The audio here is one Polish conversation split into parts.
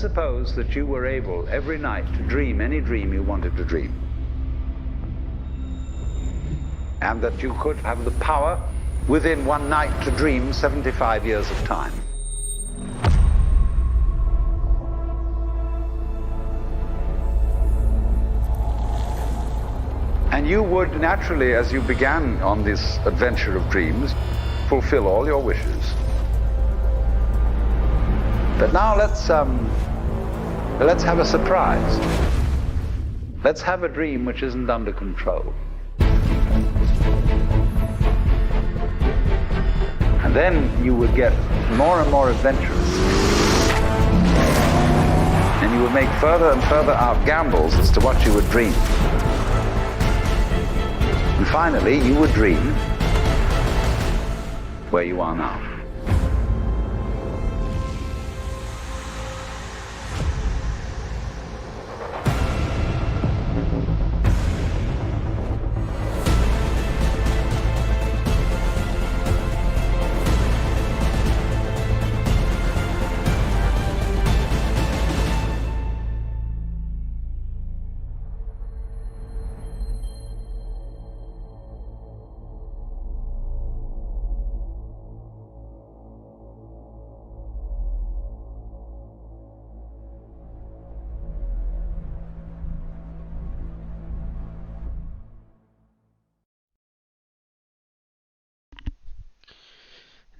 suppose that you were able every night to dream any dream you wanted to dream. And that you could have the power within one night to dream 75 years of time. And you would naturally, as you began on this adventure of dreams, fulfill all your wishes. But now let's um, let's have a surprise. Let's have a dream which isn't under control. And then you would get more and more adventurous. And you would make further and further out gambles as to what you would dream. And finally, you would dream where you are now.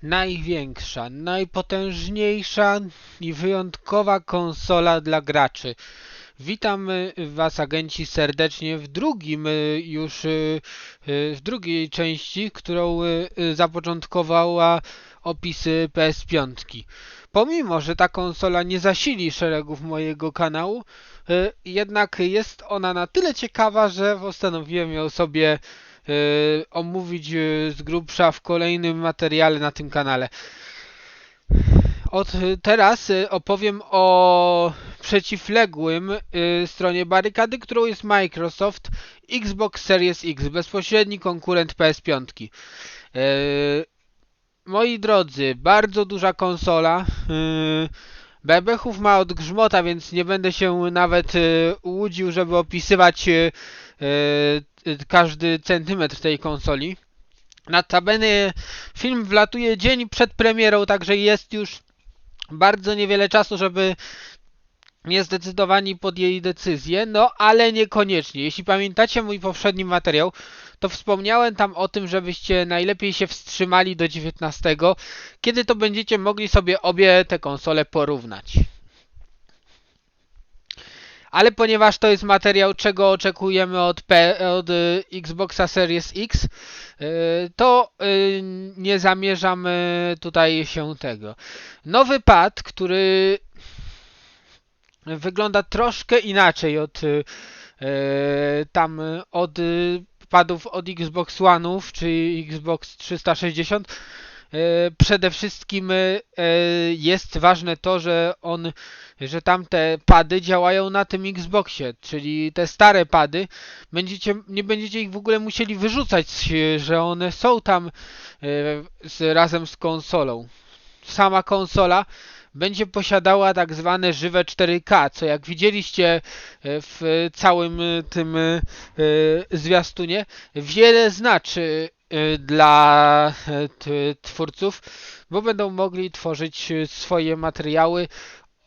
Największa, najpotężniejsza i wyjątkowa konsola dla graczy. Witam y, Was agenci serdecznie w drugim y, już y, w drugiej części, którą zapoczątkowała opisy PS5. Pomimo, że ta konsola nie zasili szeregów mojego kanału, jednak jest ona na tyle ciekawa, że postanowiłem ją sobie omówić y, z grubsza w kolejnym materiale na tym kanale. Od y, teraz y, opowiem o przeciwległym y, stronie barykady, którą jest Microsoft Xbox Series X, bezpośredni konkurent PS5. Y, Moi drodzy, bardzo duża konsola. y, Bebechów ma od grzmota, więc nie będę się nawet y, łudził, żeby opisywać y, y, każdy centymetr tej konsoli. Notabene film wlatuje dzień przed premierą, także jest już bardzo niewiele czasu, żeby niezdecydowani podjęli decyzję, no ale niekoniecznie. Jeśli pamiętacie mój poprzedni materiał, to wspomniałem tam o tym, żebyście najlepiej się wstrzymali do 19, kiedy to będziecie mogli sobie obie te konsole porównać. Ale ponieważ to jest materiał, czego oczekujemy od, P, od y, Xboxa Series X, y, to y, nie zamierzam y, tutaj się tego. Nowy pad, który wygląda troszkę inaczej od tam od padów od Xbox One'ów czy Xbox 360. Y, Przede wszystkim y, y, jest ważne to, że on, że tamte pady działają na tym Xboxie, czyli te stare pady, będziecie, nie będziecie ich w ogóle musieli wyrzucać, że one są tam razem z konsolą. Sama konsola będzie posiadała tak zwane żywe 4K, co jak widzieliście e, w całym e, tym e, zwiastunie, wiele znaczy e, dla e, twórców, bo będą mogli tworzyć e, swoje materiały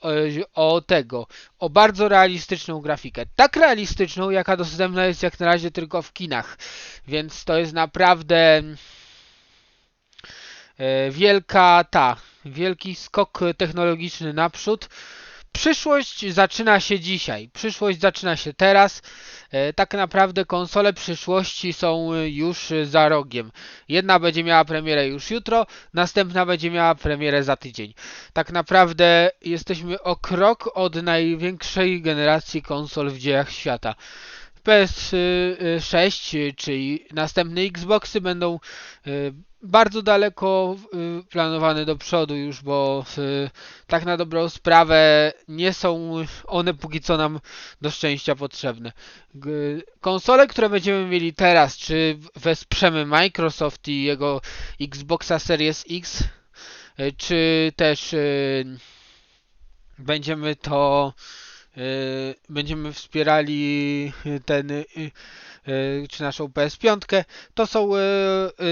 e, o tego, o bardzo realistyczną grafikę. Tak realistyczną, jaka dostępna jest jak na razie tylko w kinach. Więc to jest naprawdę wielka ta, wielki skok technologiczny naprzód. Przyszłość zaczyna się dzisiaj. Przyszłość zaczyna się teraz. E, Tak naprawdę konsole przyszłości są e, już za rogiem. Jedna będzie miała premierę już jutro, następna będzie miała premierę za tydzień. Tak naprawdę jesteśmy o krok od największej generacji konsol w dziejach świata. PS6, czyli następne Xboxy będą y, bardzo daleko y, planowane do przodu już, bo y, tak na dobrą sprawę nie są one póki co nam do szczęścia potrzebne. Konsole, które będziemy mieli teraz, czy wesprzemy Microsoft i jego Xboxa Series X, czy też będziemy to będziemy wspierali ten y, y, czy naszą PS5, to są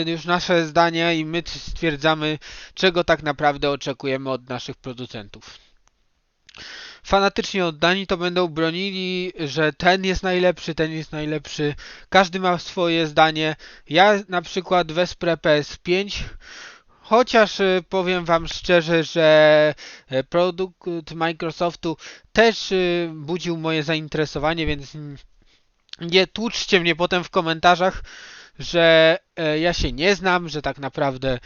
już nasze zdania i my stwierdzamy, czego tak naprawdę oczekujemy od naszych producentów. Fanatycznie oddani to będą bronili, że ten jest najlepszy, ten jest najlepszy. Każdy ma swoje zdanie. Ja na przykład wesprę PS5, chociaż y, powiem Wam szczerze, że y, produkt Microsoftu też y, budził moje zainteresowanie, więc nie tłuczcie mnie potem w komentarzach, że e, ja się nie znam, że tak naprawdę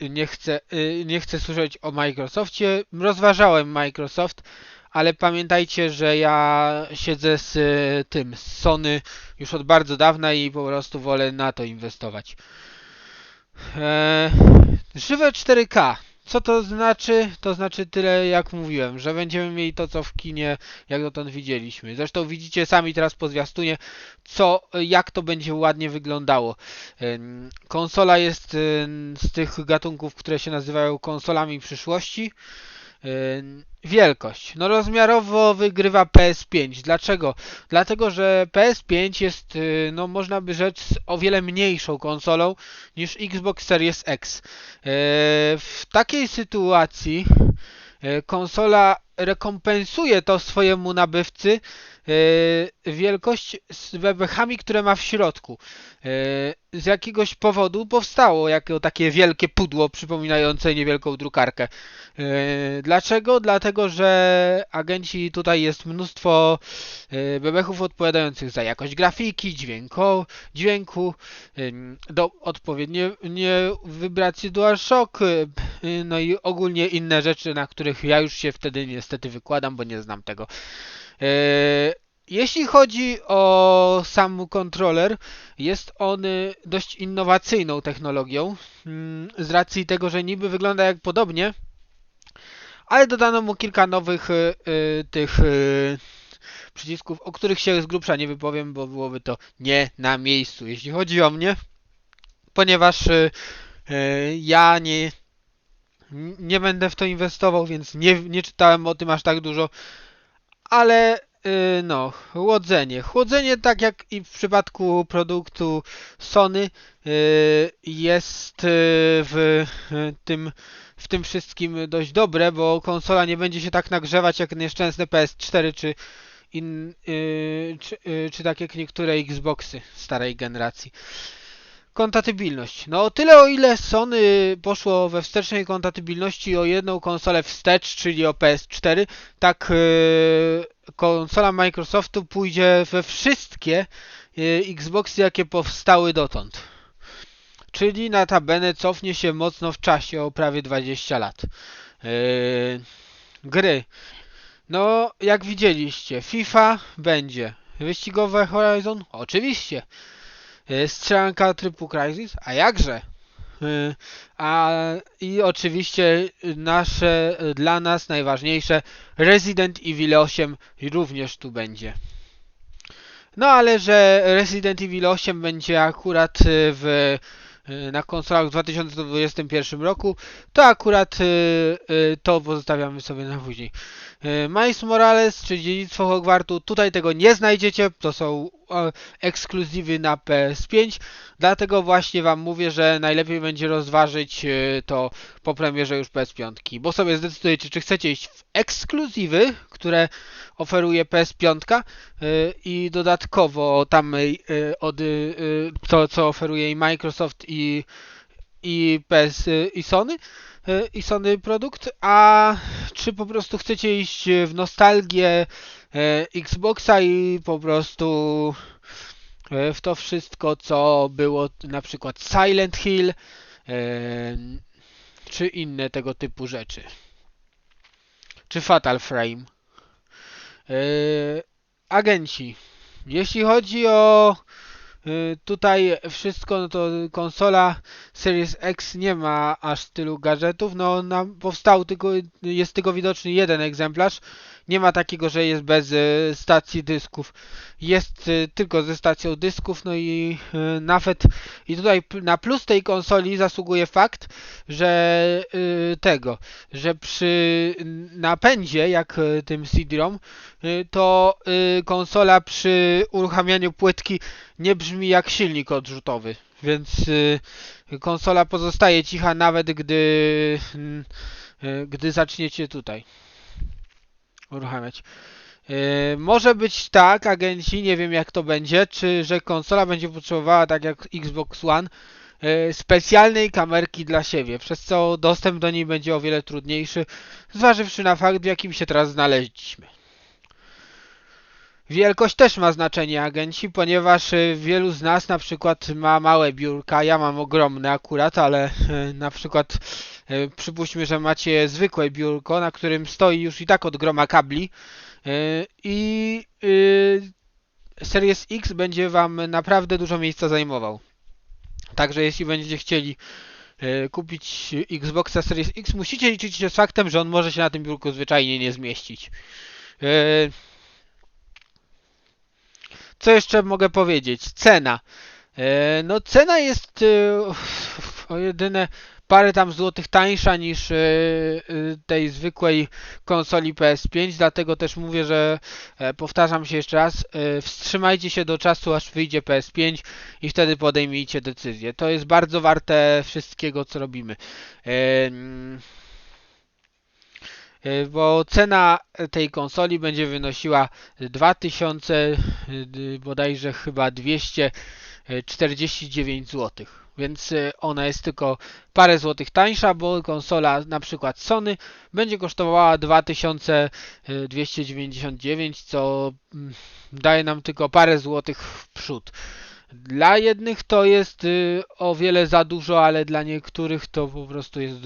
e, nie chcę, e, nie chcę słyszeć o Microsoftie. Rozważałem Microsoft, ale pamiętajcie, że ja siedzę z e, tym, z Sony już od bardzo dawna i po prostu wolę na to inwestować. E, żywe 4K. Co to znaczy? To znaczy tyle jak mówiłem, że będziemy mieli to co w kinie jak dotąd widzieliśmy. Zresztą widzicie sami teraz po zwiastunie, co, jak to będzie ładnie wyglądało. Konsola jest z tych gatunków, które się nazywają konsolami przyszłości. Wielkość. No rozmiarowo wygrywa PS5. Dlaczego? Dlatego, że PS5 jest, y, no można by rzec, o wiele mniejszą konsolą niż Xbox Series X. E, W takiej sytuacji e, konsola rekompensuje to swojemu nabywcy e, wielkość z bebechami, które ma w środku. E, Z jakiegoś powodu powstało jako takie wielkie pudło przypominające niewielką drukarkę. E, Dlaczego? Dlatego, że agenci tutaj jest mnóstwo bebechów odpowiadających za jakość grafiki, dźwięko, dźwięku, do odpowiednie nie, wibracje DualShock, no i ogólnie inne rzeczy, na których ja już się wtedy niestety wykładam, bo nie znam tego. E, Jeśli chodzi o sam kontroler, jest on y, dość innowacyjną technologią, mm, z racji tego, że niby wygląda jak podobnie, ale dodano mu kilka nowych y, y, tych przycisków, o których się z grubsza nie wypowiem, bo byłoby to nie na miejscu, jeśli chodzi o mnie, ponieważ ja nie, nie będę w to inwestował, więc nie, nie czytałem o tym aż tak dużo, ale y, no, chłodzenie. Chłodzenie, tak jak i w przypadku produktu Sony, y, jest y, w y, tym w tym wszystkim dość dobre, bo konsola nie będzie się tak nagrzewać jak nieszczęsne PS4 czy in, y, czy, y, czy tak jak niektóre Xboxy starej generacji. Kompatybilność. No o tyle o ile Sony poszło we wstecznej kompatybilności o jedną konsolę wstecz, czyli o PS4, tak y, konsola Microsoftu pójdzie we wszystkie y, Xboxy jakie powstały dotąd. Czyli notabene cofnie się mocno w czasie o prawie 20 lat. Yy, gry. No, jak widzieliście, FIFA będzie. Wyścigowe Horizon? Oczywiście. Yy, strzelanka typu Crysis? A jakże? Yy, a i oczywiście nasze, dla nas najważniejsze Resident Evil 8 również tu będzie. No ale że Resident Evil 8 będzie akurat w na konsolach w 2021 roku, to akurat to pozostawiamy sobie na później. Miles Morales, czy Dziedzictwo Hogwartu, tutaj tego nie znajdziecie, to są e, ekskluzywy na PS5, dlatego właśnie Wam mówię, że najlepiej będzie rozważyć y, to po premierze już PS5, bo sobie zdecydujecie, czy chcecie iść w ekskluzywy, które oferuje PS5 y, i dodatkowo tam od to, co oferuje i Microsoft i, i PS i Sony i Sony produkt, a czy po prostu chcecie iść w nostalgię Xboxa i po prostu y, w to wszystko, co było na przykład Silent Hill y, czy inne tego typu rzeczy. Czy Fatal Frame. Agenci. Jeśli chodzi o tutaj wszystko, no to konsola Series X nie ma aż tylu gadżetów. No, powstał tylko, jest tylko widoczny jeden egzemplarz Nie ma takiego, że jest bez e, stacji dysków. Jest e, tylko ze stacją dysków, no i e, nawet i tutaj na plus tej konsoli zasługuje fakt, że tego, że przy napędzie, jak tym CD-ROM, to konsola przy uruchamianiu płytki nie brzmi jak silnik odrzutowy, więc konsola pozostaje cicha nawet gdy gdy zaczniecie tutaj uruchamiać. E, Może być tak, agenci, nie wiem jak to będzie, czy że konsola będzie potrzebowała, tak jak Xbox One, e, specjalnej kamerki dla siebie, przez co dostęp do niej będzie o wiele trudniejszy, zważywszy na fakt, w jakim się teraz znaleźliśmy. Wielkość też ma znaczenie, agenci, ponieważ e, wielu z nas na przykład ma małe biurka, ja mam ogromne akurat, ale na przykład przypuśćmy, że macie zwykłe biurko, na którym stoi już i tak od groma kabli e, i e, Series X będzie Wam naprawdę dużo miejsca zajmował. Także jeśli będziecie chcieli e, kupić Xboxa Series X, musicie liczyć się z faktem, że on może się na tym biurku zwyczajnie nie zmieścić. E, Co jeszcze mogę powiedzieć? Cena. E, No cena jest e, o jedyne parę tam złotych tańsza niż e, e, tej zwykłej konsoli PS5, dlatego też mówię, że e, powtarzam się jeszcze raz, wstrzymajcie się do czasu aż wyjdzie PS5 i wtedy podejmijcie decyzję. To jest bardzo warte wszystkiego co robimy. Mm, Bo cena tej konsoli będzie wynosiła 2000 y, bodajże chyba 249 zł. Więc y, ona jest tylko parę złotych tańsza, bo konsola na przykład Sony będzie kosztowała 2299, co mm, daje nam tylko parę złotych w przód. Dla jednych to jest y, o wiele za dużo, ale dla niektórych to po prostu jest,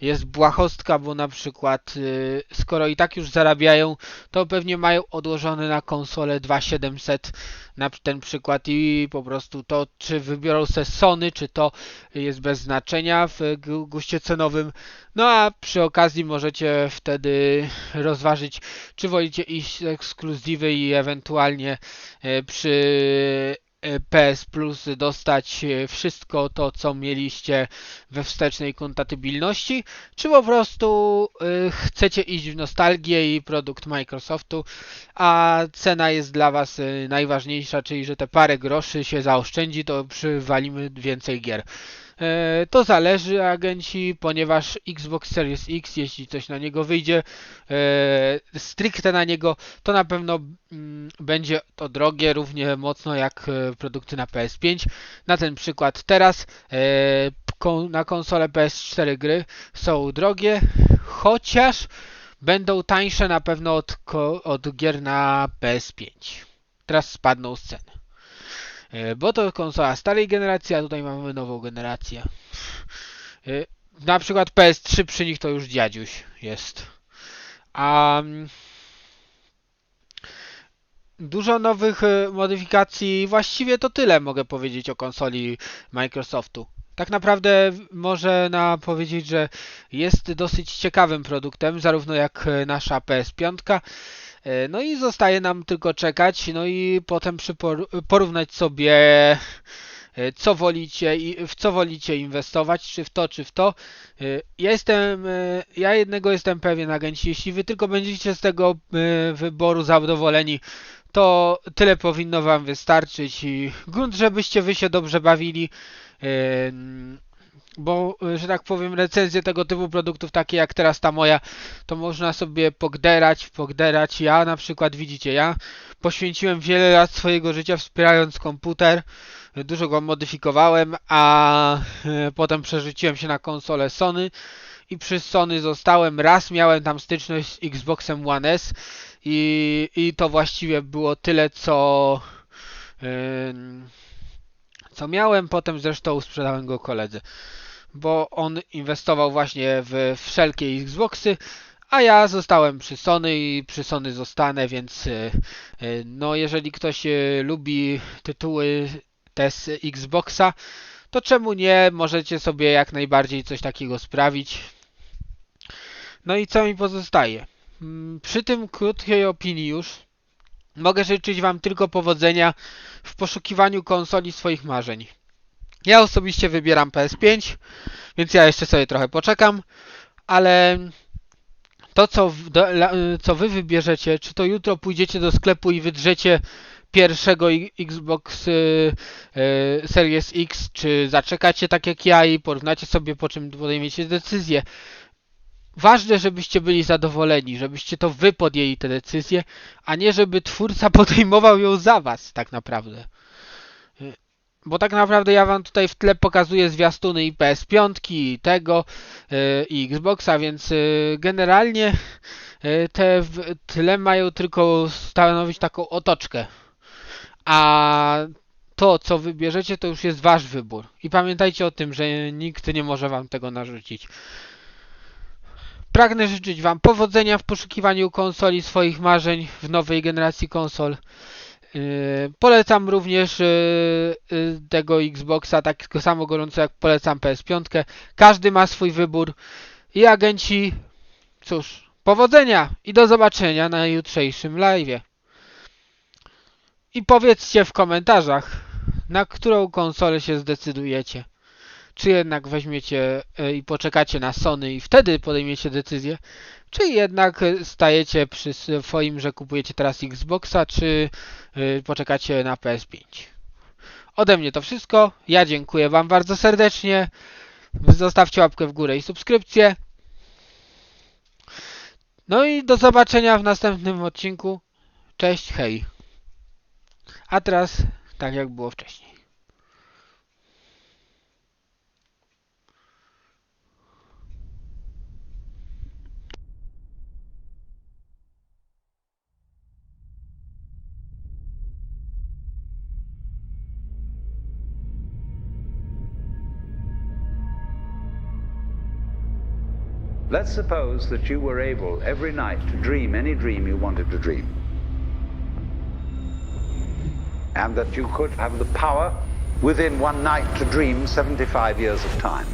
jest błahostka, bo na przykład y, skoro i tak już zarabiają, to pewnie mają odłożone na konsolę 2700 na ten przykład i po prostu to, czy wybiorą se Sony, czy to jest bez znaczenia w gu- guście cenowym. No a przy okazji możecie wtedy rozważyć, czy wolicie iść ekskluzywy i ewentualnie e, przy PS Plus dostać e, wszystko to, co mieliście we wstecznej kompatybilności, czy po prostu e, chcecie iść w nostalgię i produkt Microsoftu, a cena jest dla Was e, najważniejsza, czyli że te parę groszy się zaoszczędzi, to przywalimy więcej gier. E, To zależy agenci, ponieważ Xbox Series X, jeśli coś na niego wyjdzie, e, stricte na niego, to na pewno mm, będzie to drogie, równie mocno jak e, produkty na PS5. Na ten przykład teraz na konsolę PS4 gry są drogie, chociaż będą tańsze na pewno od, od gier na PS5. Teraz spadną z ceny. E, Bo to konsola starej generacji, a tutaj mamy nową generację. E, Na przykład PS3 przy nich to już dziadziuś jest. A dużo nowych e, modyfikacji, właściwie to tyle mogę powiedzieć o konsoli Microsoftu. Tak naprawdę można powiedzieć, że jest dosyć ciekawym produktem, zarówno jak nasza PS5. E, No i zostaje nam tylko czekać, no i potem porównać sobie e, co wolicie i w co wolicie inwestować, czy w to, czy w to. E, Ja jestem, ja jednego jestem pewien, agenci, jeśli wy tylko będziecie z tego wyboru zadowoleni, to tyle powinno wam wystarczyć i grunt, żebyście wy się dobrze bawili. Bo, e, że tak powiem, recenzje tego typu produktów, takie jak teraz ta moja, to można sobie pogderać, pogderać. Ja na przykład, widzicie, ja poświęciłem wiele lat swojego życia wspierając komputer, dużo go modyfikowałem, a e, potem przerzuciłem się na konsolę Sony i przy Sony zostałem. Raz miałem tam styczność z Xboxem One S i, i to właściwie było tyle, co, em, co miałem. Potem zresztą sprzedałem go koledze, bo on inwestował właśnie w wszelkie Xboxy, a ja zostałem przy Sony i przy Sony zostanę, więc e, e, no jeżeli ktoś e, lubi tytuły te z Xboxa, to czemu nie? Możecie sobie jak najbardziej coś takiego sprawić. No i co mi pozostaje? mm, przy tym krótkiej opinii już mogę życzyć Wam tylko powodzenia w poszukiwaniu konsoli swoich marzeń. Ja osobiście wybieram PS5, więc ja jeszcze sobie trochę poczekam, ale to co, do, co Wy wybierzecie, czy to jutro pójdziecie do sklepu i wydrzecie pierwszego Xbox y, y, Series X, czy zaczekacie tak jak ja i porównacie sobie, po czym podejmiecie decyzję. Ważne, żebyście byli zadowoleni, żebyście to wy podjęli tę decyzję, a nie żeby twórca podejmował ją za was, tak naprawdę. Bo tak naprawdę ja wam tutaj w tle pokazuję zwiastuny i PS5, i tego, y, i Xboxa, więc y, generalnie y, te w tle mają tylko stanowić taką otoczkę. A to, co wybierzecie, to już jest wasz wybór. I pamiętajcie o tym, że nikt nie może wam tego narzucić. Pragnę życzyć Wam powodzenia w poszukiwaniu konsoli swoich marzeń w nowej generacji konsol. Yy, polecam również yy, yy, tego Xboxa tak samo gorąco jak polecam PS5. Każdy ma swój wybór. I agenci, cóż, powodzenia i do zobaczenia na jutrzejszym live'ie. I powiedzcie w komentarzach, na którą konsolę się zdecydujecie czy jednak weźmiecie e, i poczekacie na Sony i wtedy podejmiecie decyzję, czy jednak stajecie przy swoim, że kupujecie teraz Xboxa, czy e, poczekacie na PS5. Ode mnie to wszystko. Ja dziękuję Wam bardzo serdecznie. Zostawcie łapkę w górę i subskrypcję. No i do zobaczenia w następnym odcinku. Cześć, hej. A teraz tak jak było wcześniej. Let's suppose that you were able every night to dream any dream you wanted to dream. And that you could have the power within one night to dream 75 years of time.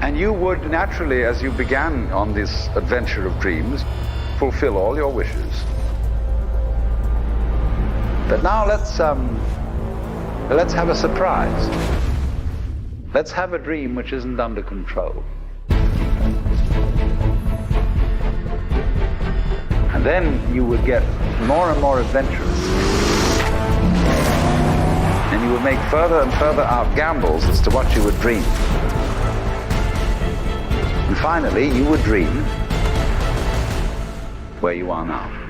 And you would naturally, as you began on this adventure of dreams, fulfill all your wishes. But now let's um, let's have a surprise. Let's have a dream which isn't under control. And then you would get more and more adventurous. And you would make further and further out gambles as to what you would dream. And finally, you would dream where you are now.